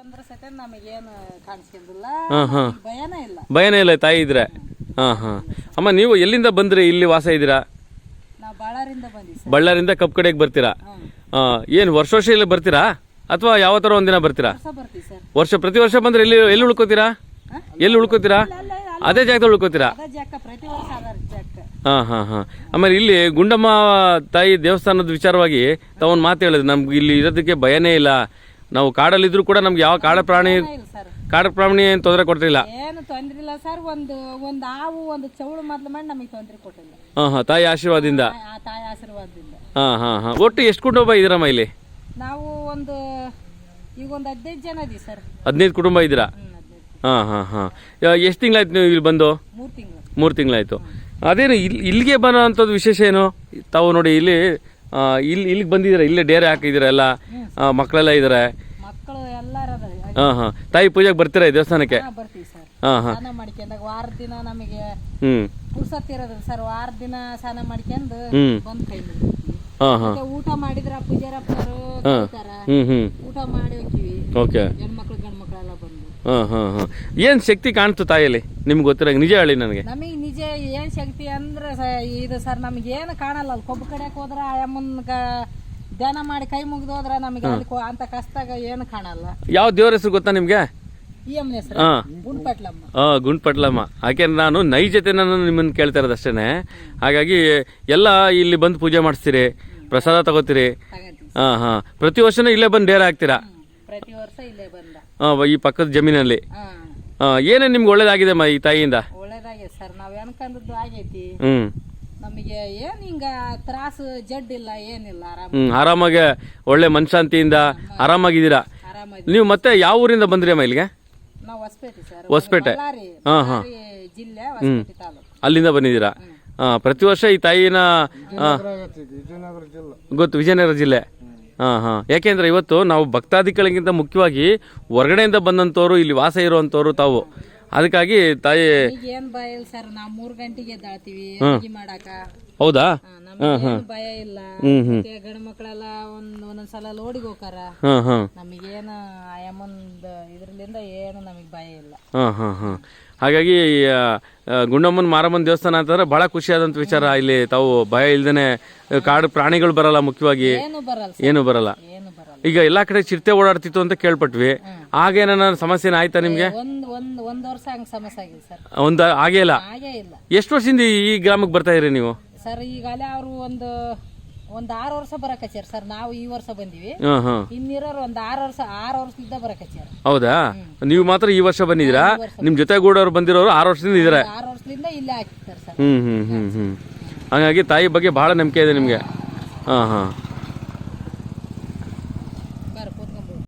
ಅಂದ್ರೆ ಸತ ನಮಗೇನು ಕಾಣಿಸ್ಕೊಂಡಿಲ್ಲ. ಹಾಂ ಹಾಂ. ಭಯನೇ ಇಲ್ಲ. ಭಯನೇ ಇಲ್ಲ ತಾಯಿ ಇದ್ರೆ. ಹಾಂ ಹಾಂ. ಅಮ್ಮ ನೀವು ಎಲ್ಲಿಂದ ಬಂದ್ರಿ? ಇಲ್ಲಿ ವಾಸ ಇದ್ದೀರಾ? ನಾವು ಬಾಳಾರಿಂದ ಬಂದಿವಿ ಸರ್. ಬಳ್ಳಾರಿಂದ ಕಪ್ ಕಡೆಗೆ ಬರ್ತೀರಾ? ಏನು ವರ್ಷ ವರ್ಷ ಇಲ್ಲಿ ಬರ್ತೀರಾ? ಅಥವಾ ಯಾವ ಥರ ಒಂದಿನ ಬರ್ತೀರಾ? ವರ್ಷ ಬರ್ತೀವಿ ಸರ್. ವರ್ಷ ಪ್ರತಿ ವರ್ಷ ಬಂದ್ರೆ ಎಲ್ಲಿ ಎಲ್ಲಿ ಉಳ್ಕೋತೀರಾ? ಎಲ್ಲಿ ಉಳ್ಕೋತೀರಾ? ಅದೇ ಜಾಗದಲ್ಲಿ ಉಳ್ಕೋತೀರಾ? ಅದ ಜಾಕ ಪ್ರತಿ ವರ್ಷ ಅದ ಜಾಕ ಹಾಂ ಹಾಂ ಹಾಂ. ಆಮೇಲೆ ಇಲ್ಲಿ ಗುಂಡಮ್ಮ ತಾಯಿ ದೇವಸ್ಥಾನದ ವಿಚಾರವಾಗಿ ತಾವೊಂದು ಮಾತು ಹೇಳಿದ್ರು. ನಮ್ಗೆ ಇಲ್ಲಿ ಇರೋದಕ್ಕೆ ಭಯನೇ ಇಲ್ಲ. ನಾವು ಕಾಡಲ್ಲಿದ್ರು ಕೂಡ ನಮ್ಗೆ ಯಾವ ಕಾಡ ಪ್ರಾಣಿ ಸರ್. ಕಾಡ ಪ್ರಾಣಿ ಏನು ತೊಂದರೆ ಕೊಡ್ತಿಲ್ಲ ಏನು ತೊಂದ್ರೆ ಇಲ್ಲ ಸರ್. ಒಂದು ಒಂದು ಹಾವು ಒಂದು ಚೌಳು ಮೊದಲು ಮಾಡಿ ನಮಗೆ ತೊಂದರೆ ಕೊಟ್ಟಿಲ್ಲ. ಹಾಂ ಹಾಂ ತಾಯಿ ಆಶೀರ್ವಾದದಿಂದ. ಆ- ತಾಯಿ ಆಶೀರ್ವಾದದಿಂದ. ಹಾಂ ಹಾಂ ಹಾಂ. ಒಟ್ಟು ಎಷ್ಟು ಕುಟುಂಬ ಇದ್ದೀರಮ್ಮ ಇಲ್ಲಿ? ನಾವು ಒಂದು ಈಗ ಒಂದು ಹದಿನೈದು ಜನ ಇದೀವಿ ಸರ್. ಹದಿನೈದು ಕುಟುಂಬ ಇದ್ದೀರಾ? ಹಾಂ ಹಾಂ ಹಾಂ. ಎಷ್ಟು ತಿಂಗಳಾಯ್ತು ನೀವು ಇಲ್ಲಿ ಬಂದು? ಮೂರು ತಿಂಗಳು. ಮೂರು ತಿಂಗಳಾಯ್ತು. ಅದೇನು ಇಲ್ಲಿ ಇಲ್ಲಿಗೆ ಬರೋ ಅಂಥದ್ದು ವಿಶೇಷ ಏನು? ತಾವು ನೋಡಿ ಇಲ್ಲಿ ಆ, ಇಲ್ಲಿ ಇಲ್ಲಿಗೆ ಬಂದಿದ್ದೀರಾ? ಇಲ್ಲೇ ಡೇರೆ ಹಾಕಿದ್ದೀರಾ ಎಲ್ಲ? ಆ, ಮಕ್ಕಳೆಲ್ಲ ಇದ್ದಾರೆ. ಹಾಂ ಹಾಂ. ತಾಯಿ ಪೂಜೆಗೆ ಬರ್ತೀರಾ ಈ ದೇವಸ್ಥಾನಕ್ಕೆ? ಹಾ, ಬರ್ತೀವಿ ಸರ್. ಹಾಂ ಹಾಂ. ಸ್ನಾನ ಮಾಡ್ಕೊಂಡಾಗ ವಾರದ ದಿನ ನಮಗೆ ಹ್ಞೂ ಪುರ್ಸತ್ ಇರೋದಿಲ್ಲ ಸರ್. ವಾರದ ದಿನ ಸ್ನಾನ ಮಾಡ್ಕೊಂಡು ಹ್ಮ್. ಬಂದ್ ಕೈ ಮುಗಿತೀವಿ. ಹಾಂ. ಹಾಂ ಮತ್ತೆ ಊಟ ಮಾಡಿದ್ರ ಪೂಜಾರಪ್ಪನವರು ಕರೀತಾರ ಹ್ಞೂ ಹ್ಞೂ ಊಟ ಮಾಡಿ ಹೋಗ್ತೀವಿ. ಓಕೆ. ಹೆಣ್ಮಕ್ಳು ಗಂಡು ಮಕ್ಕಳೆಲ್ಲ ಬಂದು. ಹಾಂ ಹಾಂ ಹಾಂ. ಏನು ಶಕ್ತಿ ಕಾಣ್ತು ತಾಯಿಯಲ್ಲಿ? ನಿಮ್ಗೆ ಗೊತ್ತಿರಂಗೆ ನಿಜ ಹೇಳಿ ನನಗೆ. ನಮಗೆ ನಿಜ ಏನ್ ಶಕ್ತಿ ಅಂದ್ರೆ ಸ- ಇದು ಸರ್ ನಮ್ಗೆ ಏನು ಕಾಣಲ್ಲ. ಅಲ್ಲಿ ಕೊಬ್ಬು ಕಡೆಕ್ ಹೋದ್ರ ಆಯಮ್ಮನ್ಗ ಅಮ್ಮನ್ಗ ಧ್ಯಾನ ಮಾಡಿ ಕೈ ಮುಗಿದು ಹೋದ್ರ ನಮಗೆ ಅಲ್ಲಿ ಕೊ- ಅಂತ ಕಷ್ಟಾಗ ಏನು ಕಾಣಲ್ಲ. ಯಾವ ದೇವ್ರ ಹೆಸರು ಗೊತ್ತಾ ನಿಮಗೆ? ಈ ಅಮ್ಮನ ಹೆಸರು. ಹಾಂ. ಗುಂಡ್ಪಟ್ಲಮ್ಮ. ಗುಂಡ್ಪಟ್ಲಮ್ಮ. ಯಾಕೆಂದ್ರೆ ನಾನು ನೈಜತೆ ನಾನು ನಿಮ್ಮನ್ನು ಕೇಳ್ತಾ ಇರೋದು ಅಷ್ಟೇ ಹಾಗಾಗಿ ಎಲ್ಲ ಇಲ್ಲಿ ಬಂದು ಪೂಜೆ ಮಾಡಿಸ್ತೀರಿ ಪ್ರಸಾದ ತಗೋತೀರಿ. ತಗಂತೀವಿ. ಹಾಂ ಹಾಂ. ಪ್ರತಿ ವರ್ಷನೂ ಇಲ್ಲೇ ಬಂದು ಡೇರ ಹಾಕ್ತೀರಾ? ಹ್ಮ್. ಪ್ರತಿ ವರ್ಷ ಇಲ್ಲೇ ಬಂದ. ಹಾಂ ಈ ಪಕ್ಕದ ಜಮೀನಲ್ಲಿ. ಹಾ. ಏನೇನು ನಿಮ್ಗೆ ಒಳ್ಳೇದಾಗಿದೆ ಅಮ್ಮ ಈ ತಾಯಿಯಿಂದ? ಒಳ್ಳೇದಾಗಿದೆ ಸರ್. ನಾವ್ ಅನ್ಕೊಂಡದ್ದು ಆಗೈತಿ. ಹ್ಞೂ ನಮಗೆ ಏನ್ ಹಿಂಗ ತ್ರಾಸು ಜಡ್ ಇಲ್ಲ ಏನಿಲ್ಲ ಆರಾಮ ಹ್ಞೂ ಆರಾಮಾಗಿ ಒಳ್ಳೆ ಮನಶಾಂತಿಯಿಂದ ಆರಾಮಾಗಿದ್ದೀರಾ? ಆರಾಮ ನೀವು ಮತ್ತೆ ಯಾವ ಊರಿಂದ ಬಂದ್ರಿ ಅಮ್ಮ ಇಲ್ಲಿಗೆ? ನಾವು ಹೊಸಪೇಟೆ ಸರ್. ಹೊಸಪೇಟೆ. ಬಳ್ಳಾರಿ ಹಾಂ ಹಾಂ. ಬಳ್ಳಾರಿ ಜಿಲ್ಲೆ ಹೊಸಪೇಟೆ ತಾಲೂಕು. ಅಲ್ಲಿಂದ ಬಂದಿದ್ದೀರಾ? ಹಾ, ಪ್ರತಿ ವರ್ಷ ಈ ತಾಯಿನ ಆ, ಗೊತ್ತು ವಿಜಯನಗರ ಜಿಲ್ಲೆ. ಹಾಂ ಹಾಂ. ಯಾಕೆಂದ್ರೆ ಇವತ್ತು ನಾವು ಭಕ್ತಾದಿಗಳಿಗಿಂತ ಮುಖ್ಯವಾಗಿ ಹೊರಗಡೆಯಿಂದ ಬಂದಂಥವ್ರು ಇಲ್ಲಿ ವಾಸ ಇರುವಂಥವ್ರು ತಾವು. ಅದಕ್ಕಾಗಿ ತಾಯಿ ಏನ್ ಭಯ ಇಲ್ಲ ಸರ್ ನಾವು ಮೂರ್ ಗಂಟೆಗೆ ಎದ್ದಾಳ್ತೀವಿ ಅಡಿಗೆ ಮಾಡಾಕ. ಹೌದಾ? ಹಾ, ನಮ್ಗೆ ಏನ್ ಭಯ ಇಲ್ಲ. ಮತ್ತೆ ಗಂಡ ಮಕ್ಕಳೆಲ್ಲ ಒಂದ್ ಒಂದೊಂದ್ಸಲ ಲೋಡಿಗೆ ಹೋಗಾರ ಹಾ ನಮಗೇನ ನಮಗೇನು ಆಯಮ್ಮಂದ ಇದ್ರಲಿಂದ ಏನು ನಮಗ್ ಭಯ ಇಲ್ಲ. ಹಾಂ ಹಾಂ ಹಾಂ. ಹಾಗಾಗಿ ಗುಂಡಮ್ಮನ್ ಮಾರಮ್ಮನ್ ಗುಂಡಮ್ಮನ ಮಾರಮ್ಮನ ದೇವಸ್ಥಾನ ಅಂತಂದ್ರೆ ಬಹಳ ಆದಂತ ವಿಚಾರ. ಇಲ್ಲಿ ತಾವು ಭಯ ಇಲ್ದೇನೆ ಕಾಡು ಪ್ರಾಣಿಗಳು ಬರಲ್ಲ ಮುಖ್ಯವಾಗಿ. ಏನು ಬರಲ್ಲ ಏನು ಬರಲ್ಲ. ಈಗ ಎಲ್ಲಾ ಕಡೆ ಚಿರತೆ ಓಡಾಡ್ತಿತ್ತು ಅಂತ ಕೇಳ್ಪಟ್ವಿ. ಆಗೇನ ಸಮಸ್ಯೆನ ಆಯ್ತಾ ನಿಮ್ಗೆ? ಒಂದ್ ಒಂದ್ ಒಂದ್ ವರ್ಷ ಹಂಗ ಸಮಸ್ಯೆ ಆಗಿದೆ ಸರ್. ಒಂದು ಆಗೇ ಇಲ್ಲ? ಹಾಗೇ ಇಲ್ಲ. ಎಷ್ಟು ವರ್ಷದಿಂದ ಈ ಗ್ರಾಮಕ್ಕೆ ಬರ್ತಾ ಇರಿ ನೀವು? ಸರ್ ಈಗಾಗಲೇ ಅವರು ಒಂದು ಒಂದ್ ಆರು ವರ್ಷ ಬರಕಚ್ಚಾರ ಸರ್. ನಾವು ಈ ವರ್ಷ ಬಂದಿವಿ. ಇನ್ನಿರೋರು ಒಂದ್ ಆರು ವರ್ಷ ಆರು ವರ್ಷದಿಂದ ಬರಕಚ್ಚಾರ. ಹೌದಾ? ನೀವು ಮಾತ್ರ ಈ ವರ್ಷ ಬಂದಿದ್ದೀರಾ? ನಿಮ್ ಜೊತೆಗೂಡವ್ರು ಬಂದಿರೋರು ಆರು ವರ್ಷದಿಂದ ಇದಾರೆ ಆರು ವರ್ಷದಿಂದ ಇಲ್ಲೇ ಹಾಕಿರ್ತಾರೆ ಸರ್. ಹ್ಮ್ ಹ್ಮ್ ಹ್ಮ್ ಹ್ಮ್. ಹಾಗಾಗಿ ತಾಯಿ ಬಗ್ಗೆ ಬಹಳ ನಂಬಿಕೆ ಇದೆ ನಿಮ್ಗೆ. ಹಾಂ ಹಾಂ.